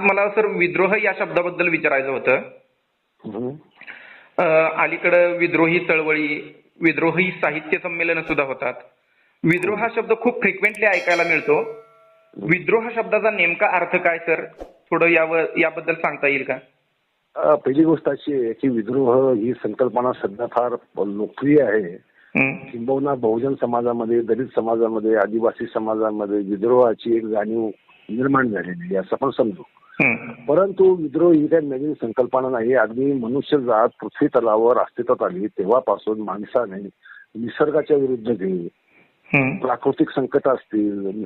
मला सर विद्रोह या शब्दाबद्दल विचारायचं होतं. अलीकडं विद्रोही चळवळी विद्रोही साहित्य संमेलन सुद्धा होतात. विद्रोह हा शब्द खूप फ्रिक्वेंटली ऐकायला मिळतो. विद्रोह शब्दाचा नेमका अर्थ काय सर? थोडं यावर याबद्दल सांगता येईल का? पहिली गोष्ट अशी आहे की विद्रोह ही संकल्पना सध्या फार लोकप्रिय आहे. किंबहुना बहुजन समाजामध्ये दलित समाजामध्ये आदिवासी समाजामध्ये विद्रोहाची एक जाणीव निर्माण झालेली आहे असं आपण समजू. परंतु विद्रोह ही काही नवीन संकल्पना नाही. अगदी मनुष्य जात पृथ्वी तलावर अस्तित्वात आली तेव्हापासून माणसाने निसर्गाच्या विरुद्ध गेली. प्राकृतिक संकट असतील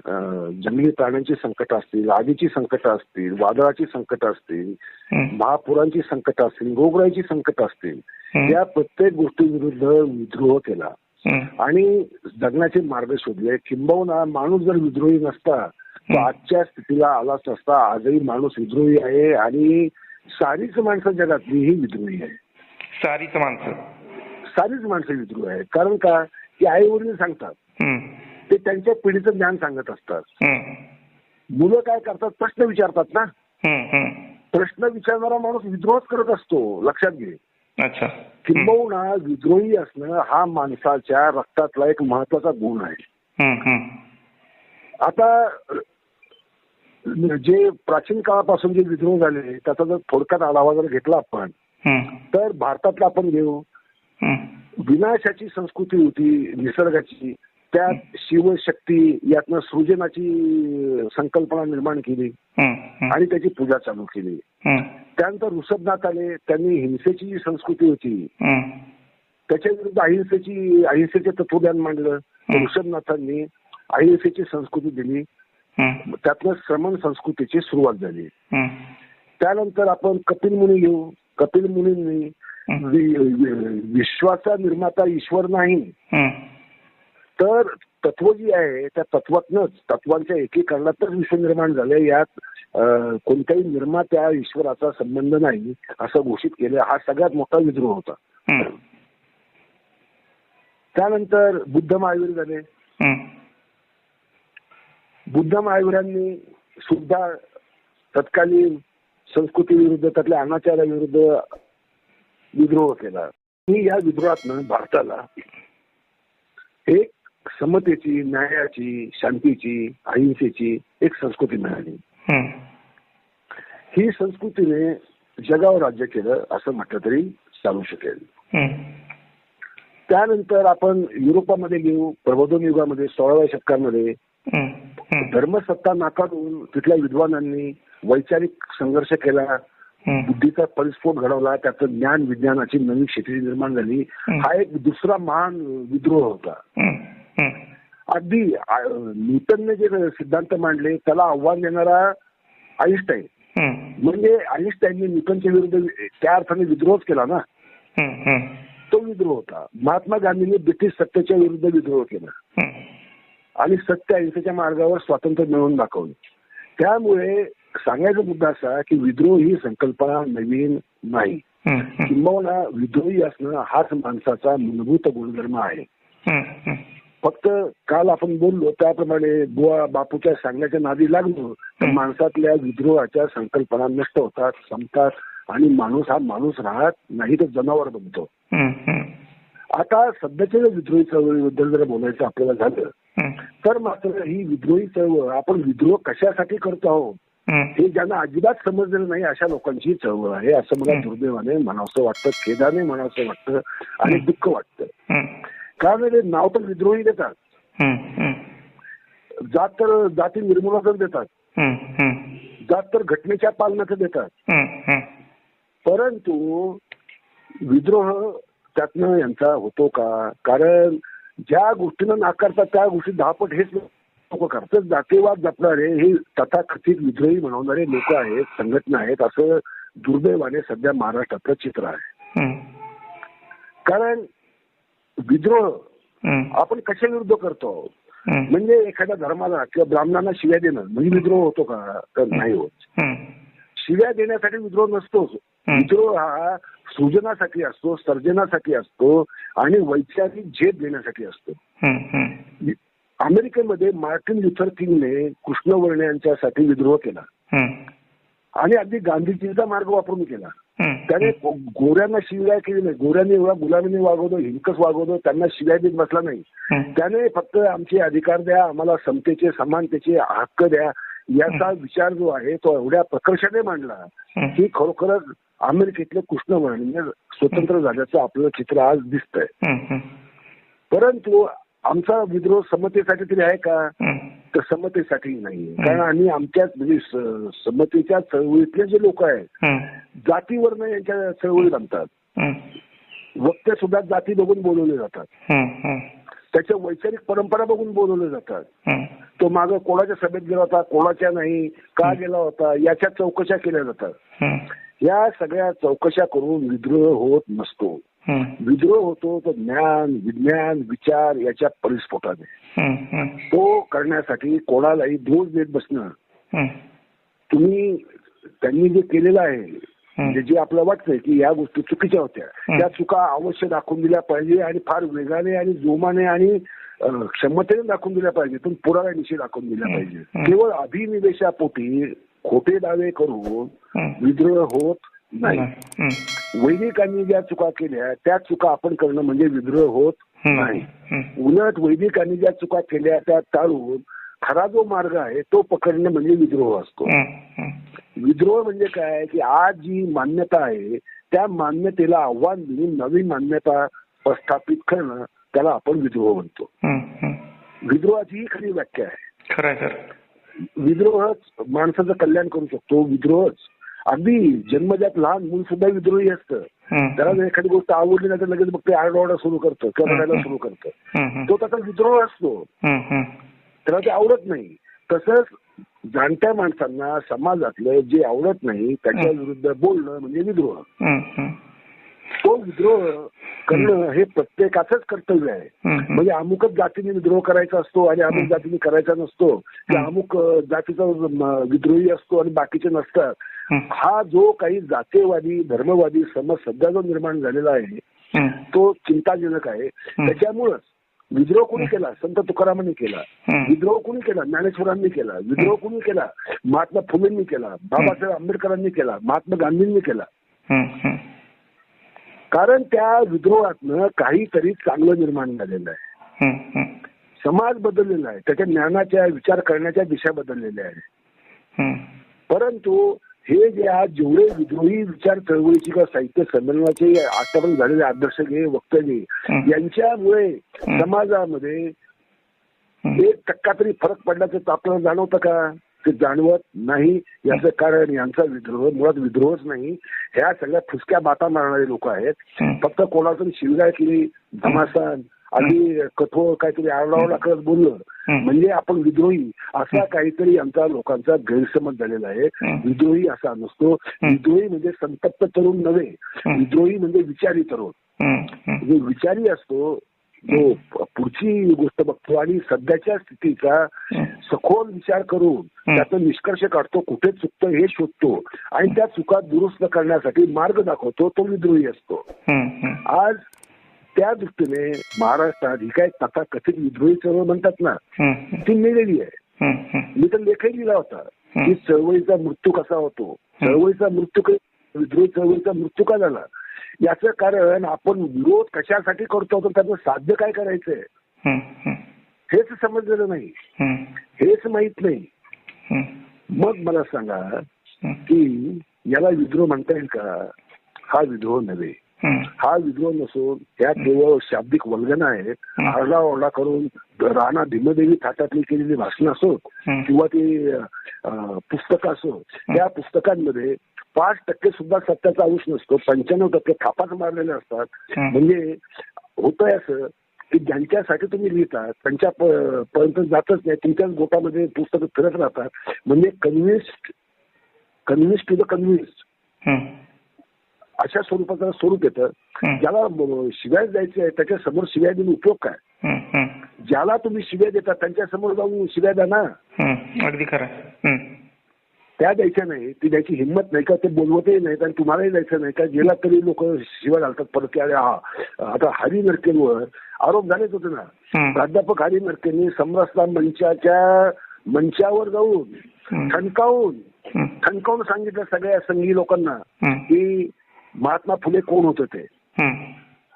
जंगली प्राण्यांची संकट असतील आगीची संकट असतील वादळाची संकट असतील महापुरांची संकट असतील रोगराईची संकट असतील या प्रत्येक गोष्टीविरुद्ध विद्रोह केला. आणि जगण्याचे मार्ग शोधले. किंबहुना माणूस जर विद्रोही नसता आजच्या स्थितीला आलाच नसता आजही माणूस विद्रोही आहे आणि सारीच माणसं जगातली ही विद्रोही आहे. सारीच माणसं. सारीच माणसं विद्रोही आहे कारण का? की आई वडील सांगतात ते त्यांच्या पिढीचं ज्ञान सांगत असतात. मुलं काय करतात? प्रश्न विचारतात ना. प्रश्न विचारणारा माणूस विद्रोहच करत असतो लक्षात घे. अच्छा. किंबहुना विद्रोही असणं हा माणसाच्या रक्तातला एक महत्त्वाचा गुण आहे. आता जे प्राचीन काळापासून जे विद्रोह झाले त्याचा जर थोडक्यात आढावा जर घेतला आपण तर भारतातला आपण घेऊ. विनाशाची संस्कृती होती निसर्गाची त्यात शिवशक्ती यातनं सृजनाची संकल्पना निर्माण केली आणि त्याची पूजा चालू केली. त्यानंतर ऋषभनाथ आले त्यांनी हिंसेची जी संस्कृती होती त्याच्या विरुद्ध अहिंसेची अहिंसेचे तत्वज्ञान मांडलं. ऋषभनाथांनी अहिंसेची संस्कृती दिली. त्यातनं श्रमण संस्कृतीची सुरुवात झाली. त्यानंतर आपण कपिल मुनी घेऊ. कपिल मुनींनी विश्वाचा निर्माता ईश्वर नाही. तर तत्व जी आहे त्या तत्वातनच तत्वांच्या एकीकरणातच विश्व निर्माण झाले. यात कोणत्याही निर्मात्या ईश्वराचा संबंध नाही असं घोषित केलं. हा सगळ्यात मोठा विद्रोह होता. त्यानंतर बुद्ध महावीर झाले. बुद्ध महावीरांनी सुद्धा तत्कालीन संस्कृती विरुद्ध त्यातल्या अनाचाराविरुद्ध विद्रोह केला. आणि या विद्रोहातनं भारताला एक समतेची न्यायाची शांतीची अहिंसेची एक संस्कृती मिळाली. हं, संस्कृतीने जगावर राज्य केलं असं म्हटलं तरी चालू शकेल. हं, त्यानंतर आपण युरोपामध्ये घेऊ प्रबोधन युगामध्ये सोळाव्या शतकामध्ये धर्मसत्ता नाकारून तिथल्या विद्वानांनी वैचारिक संघर्ष केला बुद्धीचा परिस्फोट घडवला त्याचं ज्ञान विज्ञानाची नवी क्षेत्रे निर्माण झाली. हं. एक दुसरा महान विद्रोह होता. अगदी न्यूटनने जे सिद्धांत मांडले त्याला आव्हान देणारा आईन्स्टाईन म्हणजे आईन्स्टाईनने न्यूटनच्या विरुद्ध त्या अर्थाने विद्रोहच केला ना. तो विद्रोह होता. महात्मा गांधींनी ब्रिटिश सत्तेच्या विरुद्ध विद्रोह केला. आणि सत्य अहिंसेच्या मार्गावर स्वातंत्र्य मिळवून दाखवलं त्यामुळे सांगायचा मुद्दा असा की विद्रोह ही संकल्पना नवीन नाही. किंबहुना विद्रोही असणं हाच माणसाचा मूलभूत गुणधर्म आहे. फक्त काल आपण बोललो त्याप्रमाणे बुवा बापूच्या सांगण्याच्या नादी लागलो तर. माणसातल्या विद्रोहाच्या संकल्पना नष्ट होतात संपतात आणि माणूस हा माणूस राहत नाही तर जनावर बनतो. आता सध्याच्या विद्रोही चळवळीबद्दल जर बोलायचं आपल्याला झालं तर मात्र ही विद्रोही चळवळ आपण विद्रोह कशासाठी करतो आहोत हं, ज्यांना अजिबात समजलेलं नाही अशा लोकांची चळवळ आहे. असं मला. दुर्दैवाने म्हणावंसं वाटतं खेदाने म्हणावंसं वाटतं आणि. दुःख वाटतं. कारण ते नाव तर विद्रोही देतात. जात तर जाती निर्मूलनाचं देतात. जात तर घटनेच्या पालनाचं देतात. परंतु विद्रोह त्यातनं यांचा होतो का? कारण ज्या गोष्टींना नाकारतात त्या गोष्टी दहापट हेच लोक करतात. जातीवाद जपणारे हे तथाकथित विद्रोही बनवणारे लोक आहेत संघटना आहेत असं दुर्दैवाने सध्या महाराष्ट्रातलं चित्र आहे. कारण विद्रोह आपण कशा विरुद्ध करतो म्हणजे एखाद्या धर्माला किंवा ब्राह्मणांना शिव्या देणं. म्हणजे विद्रोह होतो का? तर नाही होत. शिव्या देण्यासाठी विद्रोह नसतोच. विद्रोह हा सृजनासाठी असतो सर्जनासाठी असतो आणि वैचारिक झेप देण्यासाठी असतो. अमेरिकेमध्ये मार्टिन लुथर किंगने कृष्णवर्णियांच्यासाठी विद्रोह केला. आणि अगदी गांधीजींचा मार्ग वापरून केला. त्याने गोऱ्यांना शिव्या केली नाही. गोऱ्यांनी एवढा गुलामीने वागवलं हिंकस वागवलं त्यांना शिव्या देत बसला नाही. त्याने फक्त आमचे अधिकार द्या आम्हाला समतेचे समानतेचे हक्क द्या याचा विचार जो आहे तो एवढ्या प्रकर्षाने मांडला. की खरोखरच अमेरिकेतले कृष्ण म्हणजे स्वतंत्र झाल्याचं आपलं चित्र आज दिसतंय. परंतु आमचा विद्रोह समतेसाठी तरी आहे का. तर समतेसाठी नाही कारण आम्ही आमच्याच म्हणजे समतेच्या चळवळीतले जे लोक आहेत. जातीवरनं यांच्या चळवळीत आणतात हम्म. वक्ते सुद्धा जाती बघून बोलवले जातात. त्याच्या वैचारिक परंपरा बघून बोलवले जातात. तो माग कोणाच्या सभेत गेला होता कोणाच्या नाही का गेला होता याच्या चौकशा केल्या जातात. या सगळ्या चौकशा करून विद्रोह होत नसतो. विद्रोह होतो तो ज्ञान विज्ञान विचार याच्या परिस्फोटाने. तो करण्यासाठी कोणालाही दोष देत बसणं. तुम्ही त्यांनी जे केलेलं आहे म्हणजे. जे आपलं वाटतंय की या गोष्टी चुकीच्या होत्या. त्या चुका अवश्य दाखवून दिल्या पाहिजे आणि फार वेगाने आणि जोमाने आणि क्षमतेने दाखवून दिल्या पाहिजे पण पुराव्यानिशी दाखवून दिल्या. पाहिजे. केवळ अभिनिवेशापोटी खोटे दावे करून. विद्रोह होत नाही. वैदिकांनी ज्या चुका केल्या त्या चुका आपण करणं म्हणजे विद्रोह होत. नाही. उलट वैदिकांनी ज्या चुका केल्या त्या टाळून खरा जो मार्ग आहे तो पकडणं म्हणजे विद्रोह असतो. विद्रोह म्हणजे काय की आज जी मान्यता आहे त्या मान्यतेला आव्हान देऊन नवीन मान्यता प्रस्थापित करणं त्याला आपण विद्रोह म्हणतो. विद्रोहाची ही. खरी व्याख्या आहे. खरं. विद्रोहच माणसाचं कल्याण करू शकतो विद्रोहच. अगदी जन्मजात लहान मूल सुद्धा विद्रोही असतं. त्याला जर एखादी गोष्ट आवडली नाही तर लगेच मग ते आरडाओरडा सुरू करतं किंवा रडायला सुरू करतं. तो त्याचा विद्रोह असतो. त्याला ते आवडत नाही. तसंच जाणत्या माणसांना समाजातलं जे आवडत नाही त्याच्या विरुद्ध बोलणं म्हणजे विद्रोह. तो विद्रोह करणं हे प्रत्येकाचंच कर्तव्य आहे. म्हणजे अमुकच जातीने विद्रोह करायचा असतो आणि अमुक. जातीने करायचा नसतो की. अमुक जातीचा विद्रोही असतो आणि बाकीचे नसतात. हा जो काही जातीयवादी धर्मवादी समज सध्या जो निर्माण झालेला आहे. तो चिंताजनक आहे. त्याच्यामुळंच विद्रोह कोणी केला? संत तुकारामांनी केला. विद्रोह कोणी केला? ज्ञानेश्वरांनी केला. विद्रोह कोणी केला? महात्मा फुलेंनी केला. बाबासाहेब आंबेडकरांनी केला. महात्मा गांधींनी केला. कारण त्या विद्रोहातनं काहीतरी चांगलं निर्माण झालेलं आहे. समाज बदललेला आहे त्याच्या ज्ञानाच्या विचार करण्याच्या दिशा बदललेल्या आहे हम्म. परंतु हे जे आज जेवढे विद्रोही विचार चळवळीची किंवा साहित्य संमेलनाचे आतापर्यंत झालेले आदर्श घे वक्तव्य. यांच्यामुळे. समाजामध्ये. एक टक्का तरी फरक पडल्याचं आपल्याला जाणवतं का ते जाणवत नाही याचं कारण यांचा विद्रोह मुळात विद्रोहच नाही. ह्या सगळ्या फुसक्या बाता मारणारे लोक आहेत. फक्त कोणातरी शिवगाय केली धमासान आणि कठोर काहीतरी आरडाओरडा करत बोललं. म्हणजे आपण विद्रोही असा काहीतरी आमचा लोकांचा गैरसमज झालेला आहे. विद्रोही असा नसतो. विद्रोही म्हणजे संतप्त तरुण नव्हे. विद्रोही म्हणजे विचारी तरुण. जो विचारी असतो जो प- पुढची गोष्ट बघतो आणि सध्याच्या स्थितीचा हं. सखोल विचार करून त्याचा निष्कर्ष काढतो कुठे चुकतं हे शोधतो आणि त्या चुका दुरुस्त करण्यासाठी मार्ग दाखवतो तो विद्रोही असतो. आज त्या दृष्टीने महाराष्ट्रात ही काय तथाकथित विद्रोही चळवळ म्हणतात ना. ती मिळलेली आहे. मी तर लेखही लिहिला होता हं. की चळवळीचा मृत्यू कसा होतो चळवळीचा मृत्यू काही विद्रोही चळवळीचा मृत्यू का झाला याचं कारण आपण विरोध कशासाठी करतो तर त्याचं साध्य काय करायचंय. हेच समजलेलं नाही. हेच माहीत नाही. मग मला सांगा. की याला विद्रोह म्हणता येईल का हा विद्रोह नव्हे. हा विद्रोह नसून त्या केवळ शाब्दिक वल्गना आहेत हं. आरडा ओरडा करून राणा भीमदेवी थाटातली केलेली भाषणं असोत हं. किंवा ती पुस्तकं असो त्या पुस्तकांमध्ये पाच टक्के सुद्धा सत्याचा अंश नसतो पंच्याण्णव टक्के थापाच मारलेले असतात. म्हणजे होतंय असं की ज्यांच्यासाठी तुम्ही लिहिता त्यांच्या पर्यंत जातच नाही तुमच्याच गोटामध्ये पुस्तकं फिरत राहतात म्हणजे convinced convince to the convinced. अशा स्वरूपाचं स्वरूप येतं. ज्याला शिव्या द्यायचे आहे त्याच्यासमोर शिव्या देऊन उपयोग काय. ज्याला तुम्ही शिव्या देता त्यांच्यासमोर जाऊन शिव्या द्या ना. अगदी खरं. त्या द्यायच्या नाही ती द्यायची हिंमत नाही का ते बोलवतही नाहीत आणि तुम्हालाही द्यायचं नाही का गेला तरी लोक शिव्या घालतात परत की अरे हा आता हरी नरकेंवर आरोप झालेच होते ना. प्राध्यापक हरी नरकेंनी समरसता मंचाच्या मंचावर जाऊन. ठणकावून ठणकावून सांगितलं सगळ्या संघी लोकांना की महात्मा फुले कोण होते ते?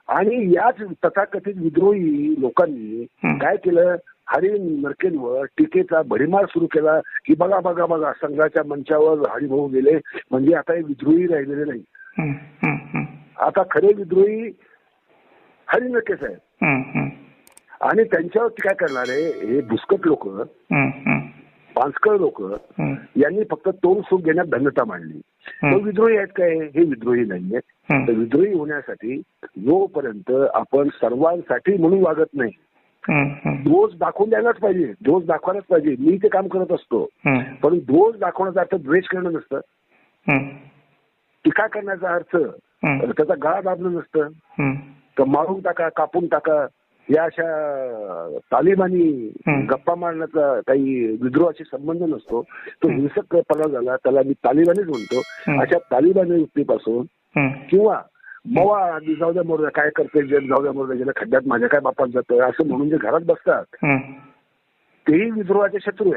आणि याच तथाकथित विद्रोही लोकांनी. काय केलं? हरिण नरकेंवर टीकेचा भडीमार सुरू केला की बघा बघा बघा संघाच्या मंचावर हरिभाऊ गेले. म्हणजे आता हे विद्रोही राहिलेले नाही. आता खरे विद्रोही हरिण नरकेच आहेत हं, हं, आणि त्यांच्यावरती काय करणार आहे? हे भुसकट लोक पांचकळ लोक यांनी फक्त तोंड सुख घेण्यात धन्यता मांडली. मग विद्रोही आहेत काय? हे विद्रोही नाहीये. तर विद्रोही होण्यासाठी जोपर्यंत आपण सर्वांसाठी म्हणून वागत नाही दोष दाखवून द्यायलाच पाहिजे. दोष दाखवायलाच पाहिजे. मी ते काम करत असतो. पण दोष दाखवण्याचा अर्थ द्वेष करणं नसतं. टीका करण्याचा अर्थ त्याचा गळा दाबणं नसतं. तर मारून टाका कापून टाका या अशा तालिबानी हं. गप्पा मारण्याचा काही विद्रोहाशी संबंध नसतो. तो हिंसकपणा झाला त्याला मी तालिबानीच म्हणतो. अशा तालिबानी वृत्तीपासून हं, किंवा मवा आधी जाऊ द्या मोरद्या काय करते जाऊ द्या मोरद्या गेल्या खड्ड्यात माझ्या काय बापात जातं असं म्हणून जे घरात बसतात तेही विद्रोहाचे शत्रू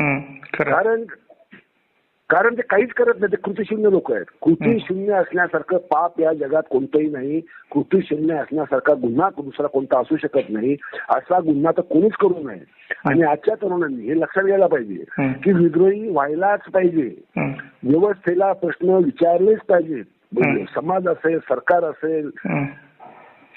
हं, खरं. कारण कारण ते काहीच करत नाही ते कृतीशून्य लोक आहेत. कृती शून्य असण्यासारखं पाप या जगात कोणतंही नाही. कृती शून्य असण्यासारखा गुन्हा दुसरा कोणता असू शकत नाही. असा गुन्हा तर कोणीच करू नये. आणि आजच्या तरुणांनी हे लक्षात घ्यायला पाहिजे. की विद्रोही व्हायलाच पाहिजे. व्यवस्थेला प्रश्न विचारलेच पाहिजेत. हं. समाज असेल सरकार असेल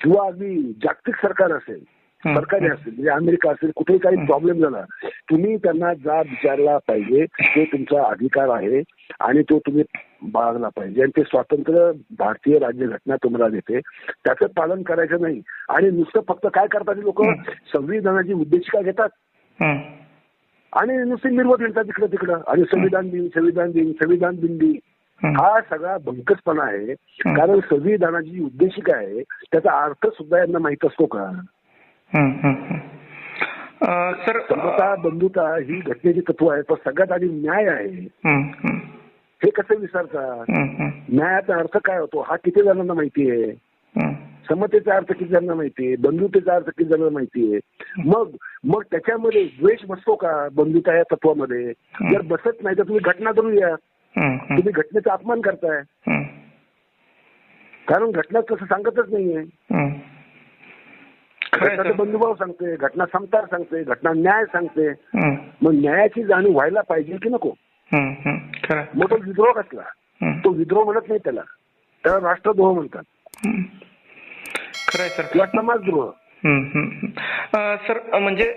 किंवा अगदी जागतिक सरकार असेल. सरकारी असेल म्हणजे अमेरिका असेल कुठेही काही प्रॉब्लेम झाला तुम्ही त्यांना जा विचारला पाहिजे तो तुमचा अधिकार आहे आणि तो तुम्ही बाळगला पाहिजे. आणि ते स्वातंत्र्य भारतीय राज्यघटना तुम्हाला देते. त्याचं पालन करायचं नाही. आणि नुसतं फक्त काय करतात लोक. संविधानाची उद्देशिका घेतात. आणि नुसते मिरवत येतात तिकडं तिकडं. आणि संविधान दिन संविधान दिन संविधान दिंडी. हं. सगळा भंकसपणा आहे. कारण संविधानाची जी उद्देशिका आहे त्याचा अर्थ सुद्धा यांना माहीत असतो का? सर समता बंधुता ही घटनेची तत्व आहे पण सगळ्यात आधी न्याय आहे. हं, कसं विसरता? हं, न्यायाचा अर्थ काय होतो? हा किती जणांना माहिती आहे? हं, समतेचा अर्थ किती जणांना माहिती आहे? बंधुतेचा अर्थ किती जणांना माहिती आहे? मग मग त्याच्यामध्ये द्वेष बसतो का बंधुता या तत्वामध्ये? जर बसत नाही तर तुम्ही घटना करून या तुम्ही घटनेचा अपमान करताय. कारण घटना तसं सांगतच नाहीये. घटना बंधुभाव सांगते घटना समता सांगते घटना न्याय सांगते मग न्यायाची जाणीव व्हायला पाहिजे की नको. मग तो विद्रोह कसला? तो विद्रोह म्हणत नाही त्याला. त्याला राष्ट्रद्रोह म्हणतात. सर. किंवा समाजद्रोह. सर म्हणजे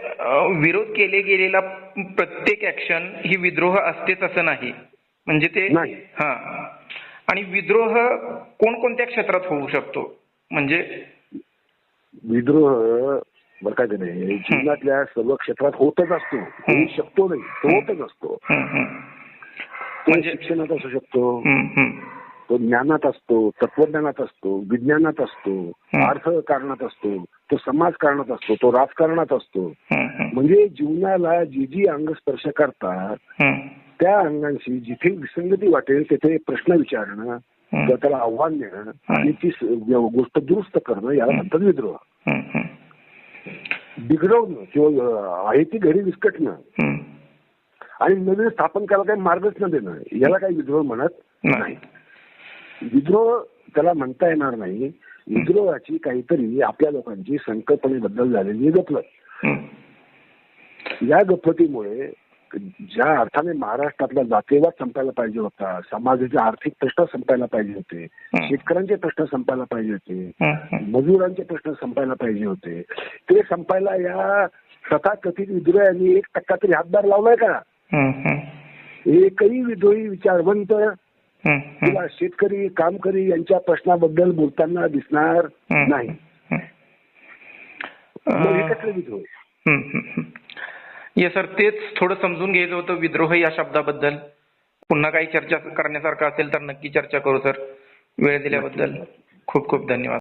विरोध केले गेलेला प्रत्येक ऍक्शन ही विद्रोह असतेच असं नाही. म्हणजे ते नाही. हा. आणि विद्रोह कोणकोणत्या क्षेत्रात होऊ शकतो? म्हणजे विद्रोह बरं काय नाही जीवनातल्या सर्व क्षेत्रात होतच असतो होऊ शकतो नाही तो होतच असतो. तो म्हणजे शिक्षणात असू शकतो. तो ज्ञानात असतो तत्वज्ञानात असतो विज्ञानात असतो हं. अर्थकारणात असतो तो समाजकारणात असतो तो राजकारणात असतो. म्हणजे जीवनाला जी जी अंग स्पर्श करतात त्या अंगांशी जिथे विसंगती वाटेल तिथे प्रश्न विचारणं किंवा त्याला आव्हान देणं आणि ती गोष्ट दुरुस्त करणं याला म्हणतात विद्रोह. बिघडवणं किंवा आहे ती घडी विस्कटणं. आणि नवीन स्थापन करायला काही मार्गच न देणं याला काही विद्रोह म्हणत नाही. विद्रोह त्याला म्हणता येणार नाही. विद्रोहाची काहीतरी आपल्या लोकांची संकल्पनेबद्दल झालेली गफलत. या गफलतीमुळे ज्या अर्थाने महाराष्ट्रातला जातीयवाद संपायला पाहिजे होता समाजाचे आर्थिक प्रश्न संपायला पाहिजे होते. शेतकऱ्यांचे प्रश्न संपायला पाहिजे होते. मजुरांचे प्रश्न संपायला पाहिजे होते ते संपायला या तथाकथित विद्रोह्यांनी एक टक्का तरी हातभार लावलाय का. एकही विद्रोही विचारवंत. किंवा शेतकरी कामकरी यांच्या प्रश्नाबद्दल बोलताना दिसणार. नाही कसले विद्रोह. ये सर तेच थोडं समजून घ्यायचं होतं विद्रोह या शब्दाबद्दल. पुन्हा काही चर्चा करण्यासारखं असेल तर नक्की चर्चा करू सर वेळ दिल्याबद्दल खूप खूप धन्यवाद.